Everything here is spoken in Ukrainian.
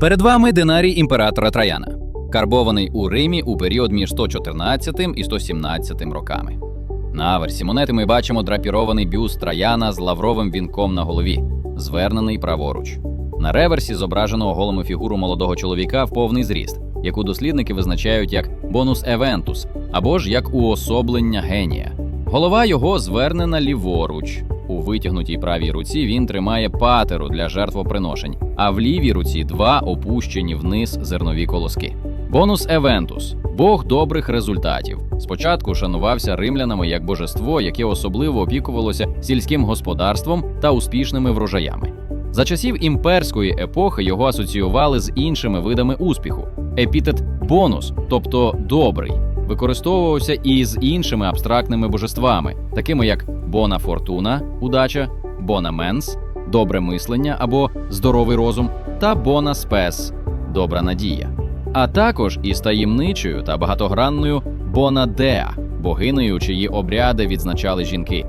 Перед вами динарій імператора Траяна, карбований у Римі у період між 114 і 117 роками. На аверсі монети ми бачимо драпірований бюст Траяна з лавровим вінком на голові, звернений праворуч. На реверсі зображено оголену фігуру молодого чоловіка в повний зріст, яку дослідники визначають як бонус евентус або ж як уособлення генія. Голова його звернена ліворуч. У витягнутій правій руці він тримає патеру для жертвоприношень, а в лівій руці два опущені вниз зернові колоски. Бонус Евентус Бог добрих результатів. Спочатку шанувався римлянами як божество, яке особливо опікувалося сільським господарством та успішними врожаями. За часів імперської епохи його асоціювали з іншими видами успіху. Епітет бонус, тобто добрий, використовувався і з іншими абстрактними божествами, такими як Бона Фортуна, удача, Бона Менс, добре мислення або здоровий розум, та Бона Спес добра надія. А також із таємничою та багатогранною Бона Деа, богинею, чиї обряди відзначали жінки,